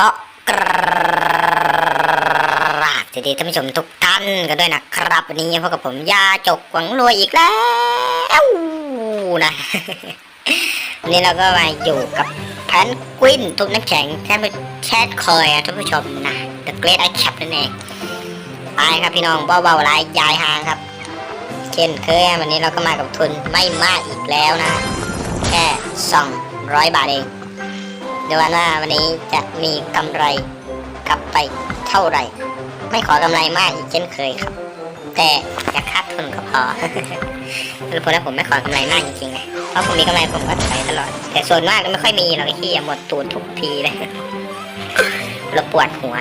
ก็กราบสวัสดีท่านผู้ชมทุกท่านกันด้วยนะครับ วันนี้พบกับผมยาจกหวังรวยอีกแล้วนะวันนี้เราก็มาอยู่กับแพนกวินทุกน้ำแข็งแค่เป็นแชทคอยท่านผู้ชมนะ The Great I Cap นั่นเองไปครับพี่น้องเบาๆลายยายหางครับ เช่นเคยวันนี้เราก็มากับทุนไม่มากอีกแล้วนะ แค่ 200 บาทเอง ดี๋ยววันว่าวันนี้จะมีกำไรกลับไปเท่าไหร่ ไม่ขอกำไรมากอีกเช่นเคยครับ แต่อย่าคาดทุนก็พอคือพอแล้วผมไม่ขอกำไรมากจริงๆไงเพราะผมมีกำไรผมก็ถอยตลอด แต่ส่วนมากก็ไม่ค่อยมีหรอกไอ้ที่หมดตูดทุกทีเลยเราปวดหัว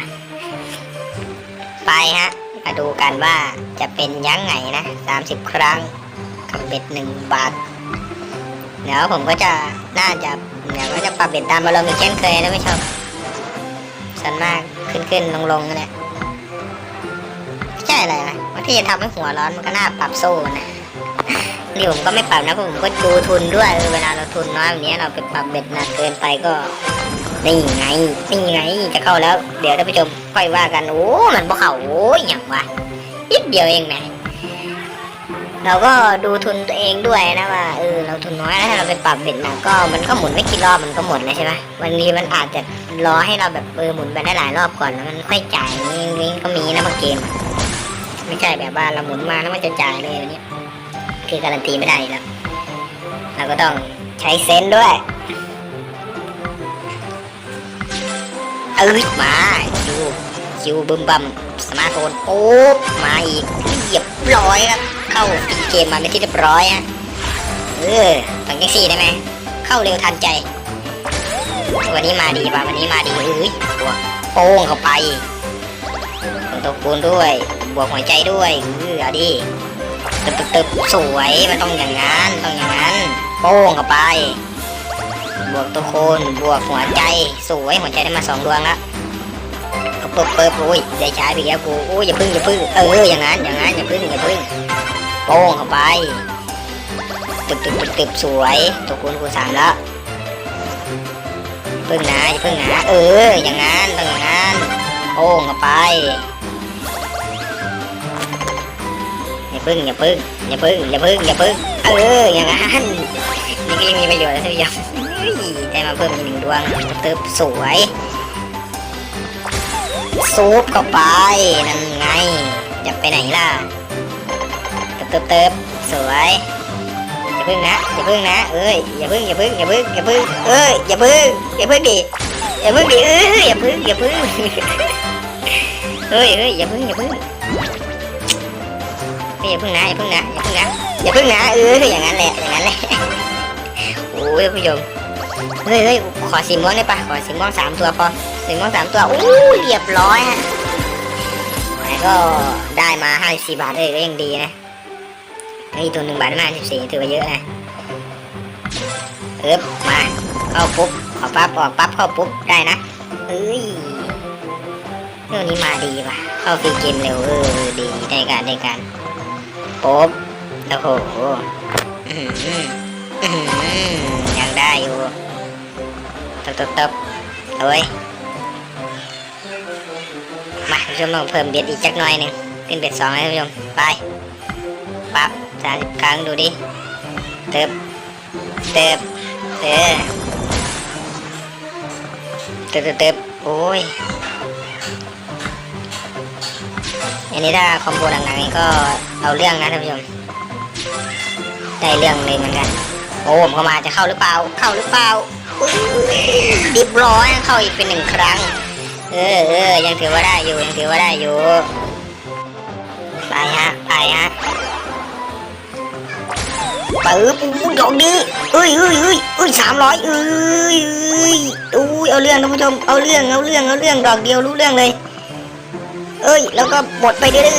ไปฮะมาดูกันว่าจะเป็นยังไงนะสามสิบครั้งกับเบ็ดหนึ่งบาทเดี๋ยวผมก็จะน่าจะ เดี๋ยวก็จะปรับเบ็ดตามบารมณ์อีกเช่นเคยนะไม่ชอบส่วนมากขึ้นขึ้นลงลงๆนั่นแหละไม่ใช่อะไรนะบางทีจะทำให้หัวร้อนมันก็น่าปรับโซ่นะนี่ผมก็ไม่ปรับนะผมก็ดูทุนด้วยเวลาเราทุนน้อยแบบนี้เราไปปรับเบ็ดหนักเกินไปก็นี่ไงนี่ไงจะเข้าแล้ว เดี๋ยวท่านผู้ชมค่อยว่ากันโอ้มันบ่เข้าโอ้ยอย่างวะนิดเดียวเองนะ เราก็ดูทุนตัวเองด้วยนะว่าเออเราทุนน้อยแล้วถ้าเราไปปรับเบ็ดหนักก็มันก็หมุนไม่กี่รอบมันก็หมดเลยใช่ไหมวันนี้มันอาจจะรอให้เราแบบเออหมุนไปได้หลายรอบก่อนแล้วมันค่อยจ่ายนี่นี่ก็มีนะบางเกม ไม่ใช่แบบว่าเราหมุนมาแล้วมันจะจ่ายเลยอันนี้คือการันตีไม่ได้แล้วเราก็ต้องใช้เซนด้วยเอ้ยมาคิวคิวบึมบัมสมาร์ทโฟนปุ๊บมาอีกเรียบ ร้อยครับ เข้าปีเกมมาเป็นที่เรียบร้อยฮะเออต้องยังสี่ได้ไหมเข้าเร็วทันใจ วันนี้มาดีป่ะวันนี้มาดีเอ้ยบวกโป้งเข้าไปต้องตกปูนด้วยบวกหัวใจด้วยเออเอาดิตึบตึบตึบสวยมันต้องอย่างนั้นต้องอย่างนั้นโป้งเข้าไป บวกตัวโคนบวกหัวใจ สวยหัวใจได้มาสองดวงละ เปิบเปิบโอ้ยใจช้าไปแล้วกูโอ้ยอย่าพึ่งอย่าพึ่งเอออย่างนั้นอย่างนั้นอย่าพึ่งอย่าพึ่งโป้งเข้าไปตึบตึบตึบตึบสวยตัวคูณคูณสามแล้วพึ่งนะอย่าพึ่งนะเออ อย่างนั้นต้องอย่างนั้นโป้งเข้าไปอย่าพึ่งอย่าพึ่งอย่าพึ่งอย่าพึ่งอย่าพึ่งเอออย่างนั้นนี่ก็ยังมีประโยชน์นะท่านผู้ชมได้มาเพิ่มอีกหนึ่งดวงตึบสวย ซูปเข้าไป นั่นไง จะไปไหนล่ะ เติบเติบสวย อย่าพึ่งนะ อย่าพึ่งนะ เอ้ย อย่าพึ่ง อย่าพึ่ง อย่าพึ่ง อย่าพึ่ง เอ้ย อย่าพึ่ง อย่าพึ่งดิ อย่าพึ่งดิ เอ้ย อย่าพึ่ง อย่าพึ่ง เฮ้ยเฮ้ยอย่าพึ่ง อย่าพึ่งอย่าพึ่งนะ อย่าพึ่งนะ อย่าพึ่งนะ อย่าพึ่งนะ เอออย่างนั้นแหละ อย่างนั้นแหละ โอ้ยผู้ชมเฮ้ยเฮ้ยขอสีม่วงได้ปะขอสีม่วงสามตัวพอ สีม่วงสามตัวอู้เรียบร้อยฮะแล้วก็ได้มาห้าสิบสี่บาทเลยก็ยังดีนะนี่ตัวหนึ่งบาทมาสิบสี่ถือว่าเยอะนะเอ๊บมาเข้าปุ๊บขอปั๊บออกปั๊บเข้าปุ๊บได้นะเอ้ยเรื่องนี้มาดีว่ะ เข้าฟรีเกมเร็วเออดีได้การได้การปุ๊บโอ้โหอื้อหืออื้อหือยังได้อยู่ตบตบตบเอาไว้ย ผู้ชมลองเพิ่มเบ็ดอีกจักหน่อยหนึ่งเป็นเบ็ดสองนะท่านผู้ชมไปปั๊บสามสิบครั้งดูดิเติบเติบเออเติบเติบเติบโอ้ยอันนี้ถ้าคอมโบหนักๆนี่ก็เอาเรื่องนะท่านผู้ชมได้เรื่องเลยเหมือนกันโอ้ผมเข้ามาจะเข้าหรือเปล่า เข้าหรือเปล่าอุ๊ยเรียบร้อยเข้าอีกเป็นหนึ่งครั้ง เออเออยังถือว่าได้อยู่ยังถือว่าได้อยู่ ไปฮะไปฮะปึ๊บอู้ดอกนี้เอ้ยเอ้ยเอ้ยเอ้ยสามร้อยเอ้ยเอ้ยอุ้ยเอาเรื่องท่านผู้ชมเอาเรื่องเอาเรื่องเอาเรื่องดอกเดียวรู้เรื่องเลย เอ้ย แล้วก็หมดไปเรื่อยๆ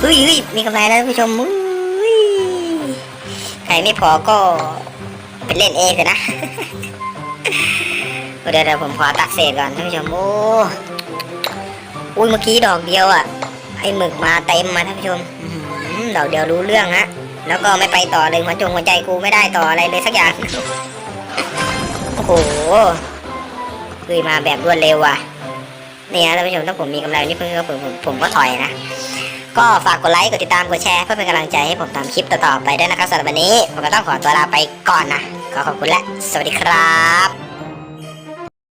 เฮ้ยเฮ้ยมีกำไรแล้วท่านผู้ชมอุ้ยใครไม่พอก็ไปเล่นเองเถอะนะ เดี๋ยวเดี๋ยวผมขอตักเศษก่อนท่านผู้ชมโอ้อุ้ยเมื่อกี้ดอกเดียวอะไอ้หมึกมาเต็มมาท่านผู้ชมอื้อหือดอกเดียวรู้เรื่องฮะแล้วก็ไม่ไปต่อเลยหัวจงหัวใจกูไม่ได้ต่ออะไรเลยสักอย่างโอ้โหเฮ้ยมาแบบรวดเร็วว่ะนี่นะท่านผู้ชมถ้าผมมีกำไรนี่เพิ่งก็ผมผมผมก็ถอยนะก็ฝากกดไลค์กดติดตามกดแชร์เพื่อเป็นกำลังใจให้ผมทำคลิปต่อๆไปด้วยนะครับสำหรับวันนี้ ผมก็ต้องขอตัวลาไปก่อนนะขอขอบคุณและ สวัสดีครับ